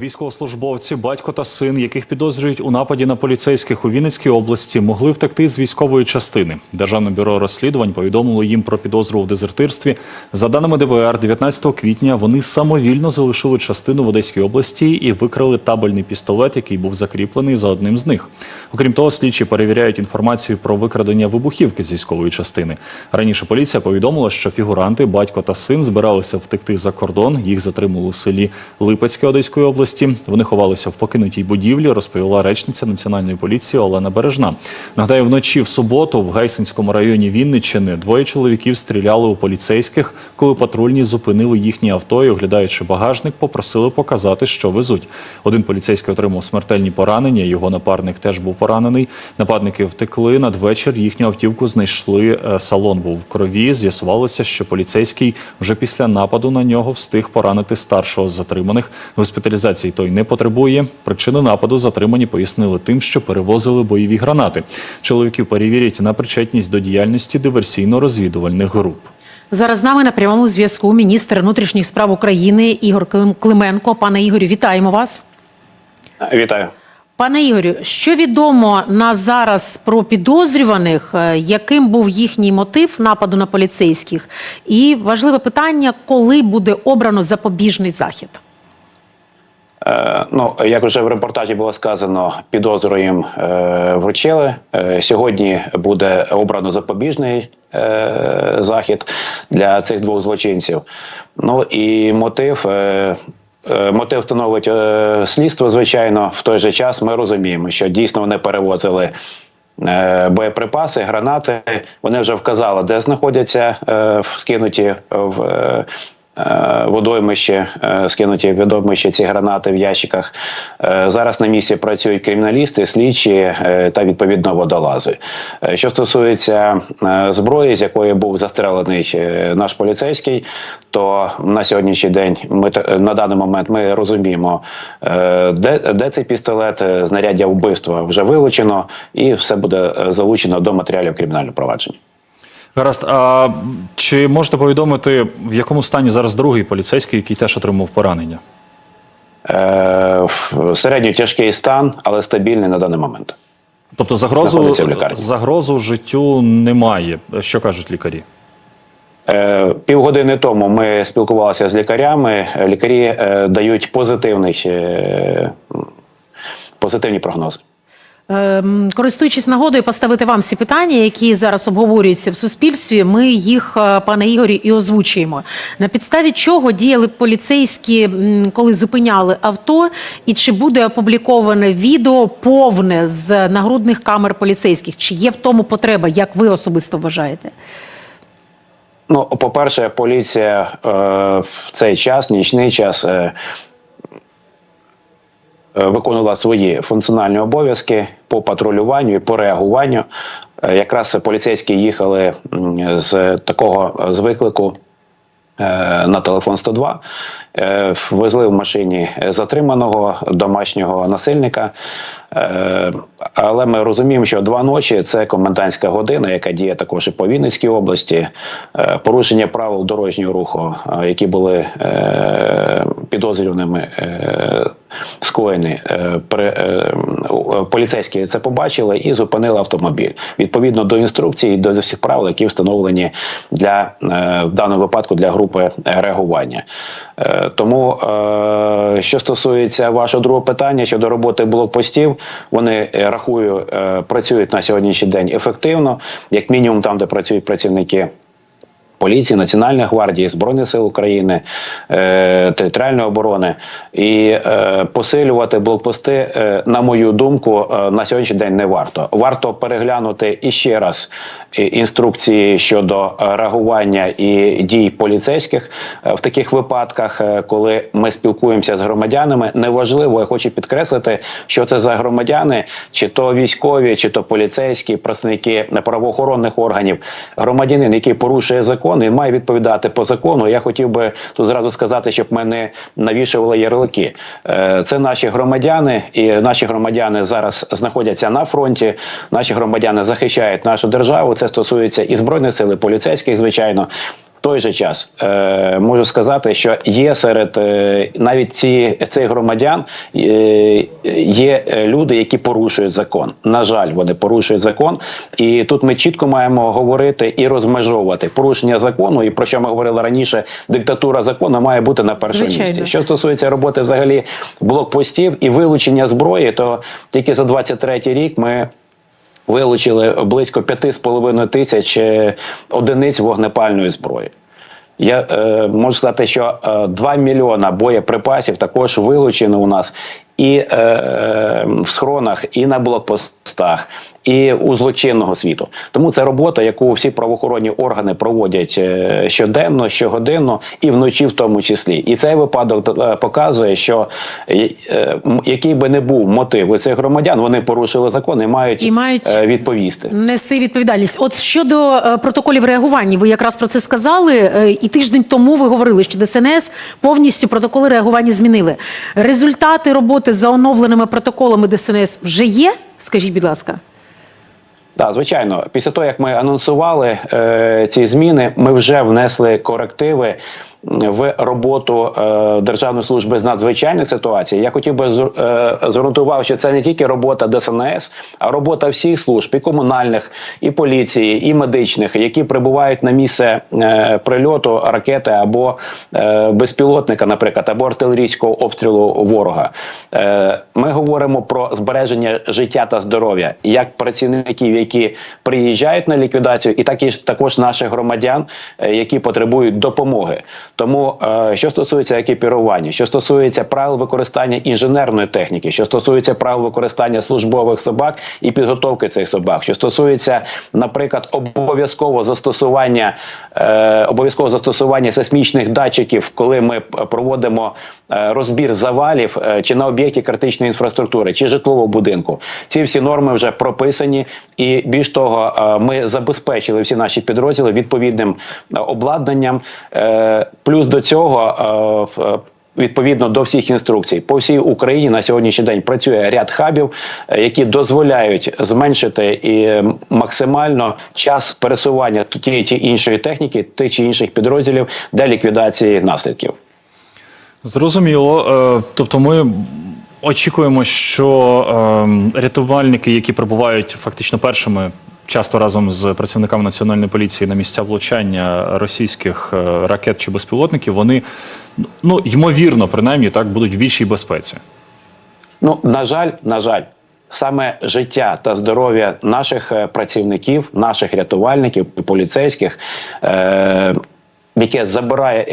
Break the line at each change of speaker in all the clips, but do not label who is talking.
Військовослужбовці, батько та син, яких підозрюють у нападі на поліцейських у Вінницькій області, могли втекти з військової частини. Державне бюро розслідувань повідомило їм про підозру у дезертирстві. За даними ДБР, 19 квітня вони самовільно залишили частину в Одеській області і викрали табельний пістолет, який був закріплений за одним з них. Окрім того, слідчі перевіряють інформацію про викрадення вибухівки з військової частини. Раніше поліція повідомила, що фігуранти, батько та син збиралися втекти за кордон. Їх затримали у селі Липецьке Одеської області. Вони ховалися в покинутій будівлі, розповіла речниця національної поліції Олена Бережна. Нагадаю, вночі в суботу в Гайсинському районі Вінниччини двоє чоловіків стріляли у поліцейських, коли патрульні зупинили їхні авто і, оглядаючи багажник, попросили показати, що везуть. Один поліцейський отримав смертельні поранення. Його напарник теж був поранений. Нападники втекли надвечір. Їхню автівку знайшли. Е, Салон був в крові. З'ясувалося, що поліцейський вже після нападу на нього встиг поранити старшого з затриманих. Госпіталізації той не потребує. Причини нападу затримані пояснили тим, що перевозили бойові гранати. Чоловіків перевірять на причетність до діяльності диверсійно-розвідувальних груп.
Зараз з нами на прямому зв'язку міністр внутрішніх справ України Ігор Клим- Клименко. Пане Ігорю, вітаємо вас.
Вітаю.
Пане Ігорю, що відомо на зараз про підозрюваних, е, яким був їхній мотив нападу на поліцейських? І важливе питання, коли буде обрано запобіжний захід?
Е, ну, як вже в репортажі було сказано, підозру їм е, вручили. Е, сьогодні буде обрано запобіжний захід для цих двох злочинців. Ну і мотив. Мотив становить слідство, звичайно. В той же час ми розуміємо, що дійсно вони перевозили боєприпаси, гранати. Вони вже вказали, де знаходяться е, скинуті в е, водоймище, е, скинуті в водоймище ці гранати в ящиках. Е, Зараз на місці працюють криміналісти, слідчі е, та відповідно водолази. Е, Що стосується е, зброї, з якої був застрелений е, наш поліцейський, то на сьогоднішній день ми на даний момент ми розуміємо, е, де, де цей пістолет, е, знаряддя вбивства вже вилучено, і все буде е, залучено до матеріалів кримінального провадження.
Гаразд, а чи можете повідомити, в якому стані зараз другий поліцейський, який теж отримав поранення?
Е, середньо тяжкий стан, але стабільний на даний момент.
Тобто загрозу, загрозу життю немає. Що кажуть лікарі?
Е, Півгодини тому ми спілкувалися з лікарями. Лікарі е, дають позитивний, е, позитивні прогнози.
Ем, Користуючись нагодою, поставити вам всі питання, які зараз обговорюються в суспільстві. Ми їх, е, пане Ігорі, і озвучуємо. На підставі чого діяли поліцейські, коли зупиняли авто, і чи буде опубліковане відео повне з нагрудних камер поліцейських? Чи є в тому потреба, як ви особисто вважаєте?
Ну, по-перше, поліція е, в цей час, нічний час, е, виконувала свої функціональні обов'язки по патрулюванню і по реагуванню. Е, якраз поліцейські їхали з такого е, з виклику. е, На телефон 102 Е, везли в машині затриманого домашнього насильника. Е, Але ми розуміємо, що два ночі це комендантська година, яка діє також і по Вінницькій області. Е, Порушення правил дорожнього руху, е, які були е, підозрюваними е, скоєні. е, е, у- Поліцейські це побачили і зупинили автомобіль відповідно до інструкцій і до всіх правил, які встановлені для е, в даному випадку для групи реагування. Е, Тому, е, що стосується вашого другого питання щодо роботи блокпостів, вони е, рахую, е, працюють на сьогоднішній день ефективно, як мінімум, там, де працюють працівники. Поліції, Національної гвардії, Збройних сил України, е, територіальної оборони і е, посилювати блокпости, е, на мою думку, е, на сьогоднішній день не варто. Варто переглянути іще раз е, інструкції щодо реагування і дій поліцейських е, в таких випадках, е, коли ми спілкуємося з громадянами. Неважливо, я хочу підкреслити, що це за громадяни, чи то військові, чи то поліцейські, представники правоохоронних органів. Громадянин, який порушує закон, він має відповідати по закону. Я хотів би тут зразу сказати, щоб мене навішували ярлики. Е, Це наші громадяни, і наші громадяни зараз знаходяться на фронті. Наші громадяни захищають нашу державу. Це стосується і збройних сил, і поліцейських, звичайно. Той же час е, можу сказати, що є серед е, навіть ці цих громадян е, є е, люди, які порушують закон. На жаль, вони порушують закон, і тут ми чітко маємо говорити і розмежовувати порушення закону. І про що ми говорили раніше, диктатура закону має бути на першому
Звичайно.
місці. Що стосується роботи взагалі блокпостів і вилучення зброї, то тільки за 23 рік ми. Вилучили близько 5,5 тисяч е, одиниць вогнепальної зброї. Я е, можу сказати, що е, 2 мільйона боєприпасів також вилучено у нас і е, в схронах, і на блокпостах, і у злочинного світу. Тому це робота, яку всі правоохоронні органи проводять е, щоденно, щогодинно і вночі, в тому числі. І цей випадок е, показує, що е, який би не був мотив у цих громадян, вони порушили закон і мають,
І мають
відповісти.
Нести відповідальність. От щодо протоколів реагування, ви якраз про це сказали, і тиждень тому ви говорили, що ДСНС повністю протоколи реагування змінили. Результати роботи за оновленими протоколами ДСНС вже є? Скажіть, будь ласка.
Так, звичайно, після того як ми анонсували е, ці зміни, ми вже внесли корективи в роботу е, Державної служби з надзвичайних ситуацій. Я хотів би зр- е, що це не тільки робота ДСНС, а робота всіх служб і комунальних, і поліції, і медичних, які прибувають на місце е, прильоту ракети або безпілотника, наприклад, або артилерійського обстрілу ворога. Ми говоримо про збереження життя та здоров'я як працівників, які приїжджають на ліквідацію, і так і також наших громадян, які потребують допомоги. Тому, е, що стосується екіпірування, що стосується правил використання інженерної техніки, що стосується правил використання службових собак і підготовки цих собак, що стосується, наприклад, обов'язкового застосування е, обов'язкового застосування сейсмічних датчиків, коли ми проводимо е, розбір завалів чи на об'єкті критичної інфраструктури, чи житлового будинку. Ці всі норми вже прописані, і більш того, ми забезпечили всі наші підрозділи відповідним обладнанням. Е, Плюс до цього. е, Відповідно до всіх інструкцій по всій Україні на сьогоднішній день працює ряд хабів, е, які дозволяють зменшити і е, максимально час пересування тієї чи іншої техніки, тих чи інших підрозділів для ліквідації наслідків.
Зрозуміло. Е, Тобто ми очікуємо, що е, рятувальники, які прибувають фактично першими, часто разом з працівниками національної поліції на місця влучання російських е, ракет чи безпілотників, вони ну ймовірно, принаймні так будуть в більшій безпеці.
Ну на жаль, на жаль, саме життя та здоров'я наших е, працівників, наших рятувальників поліцейських. Е- Яке забирає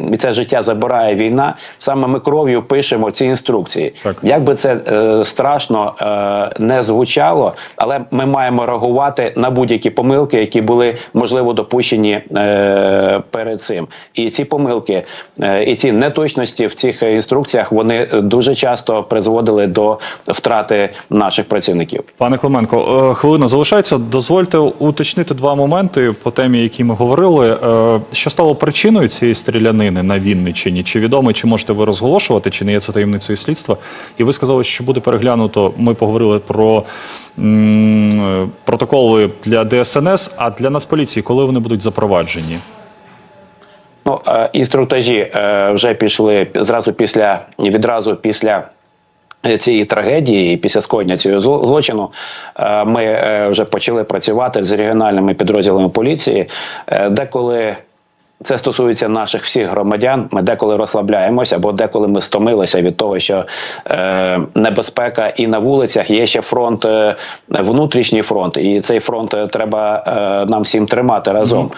е, це життя забирає війна. Саме ми кров'ю пишемо ці інструкції.
Так.
Як би це е, страшно е, не звучало, але ми маємо реагувати на будь-які помилки, які були можливо допущені е, перед цим. І ці помилки, е, і ці неточності в цих інструкціях вони дуже часто призводили до втрати наших працівників.
Пане Клименко, е, хвилина залишається. Дозвольте уточнити два моменти по темі, які ми говорили. Е, Що стало причиною цієї стрілянини на Вінниччині? Чи відомо, чи можете ви розголошувати, чи не є це таємницею слідства? І ви сказали, що буде переглянуто. Ми поговорили про протоколи для ДСНС, а для Нацполіції, коли вони будуть запроваджені?
Ну, е, інструктажі е, вже пішли зразу після відразу після. Цієї трагедії і після скоєння цього злочину е, ми е, вже почали працювати з регіональними підрозділами поліції, Е, деколи. Це стосується наших всіх громадян. Ми деколи розслабляємося, або деколи ми стомилися від того, що е, небезпека і на вулицях є ще фронт, е, внутрішній фронт, і цей фронт е, треба е, нам всім тримати разом.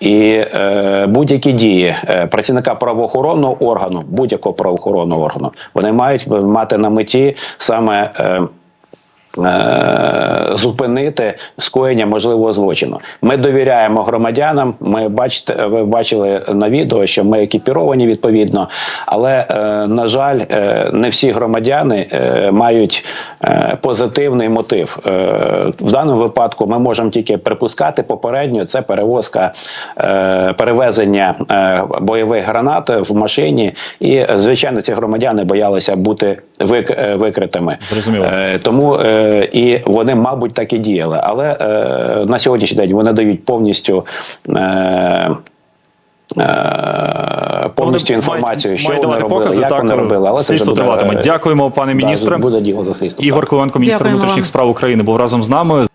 І е, будь-які дії е, працівника правоохоронного органу, будь-якого правоохоронного органу, вони мають мати на меті саме. Е, е, Зупинити скоєння можливого злочину. Ми довіряємо громадянам. Ми бачите, ви бачили на відео, що ми екіпіровані відповідно, але е, на жаль, е, не всі громадяни е, мають е, позитивний мотив. Е, в даному випадку ми можемо тільки припускати попередньо. Це перевозка е, перевезення е, бойових гранат в машині, і е, звичайно, ці громадяни боялися бути е, викритими.
Зрозуміло.
Е, тому е, і вони, мабуть, так і діяли. Але е, на сьогоднішній день вони дають повністю. Е, е, повністю інформацію, що вони робили,
покази,
як
так,
вони робили. Але
слідство триватиме.
е,
Дякуємо, пане
да, буде діло за слідство.
Ігор
так.
Коленко, міністр внутрішніх справ України, був разом з нами.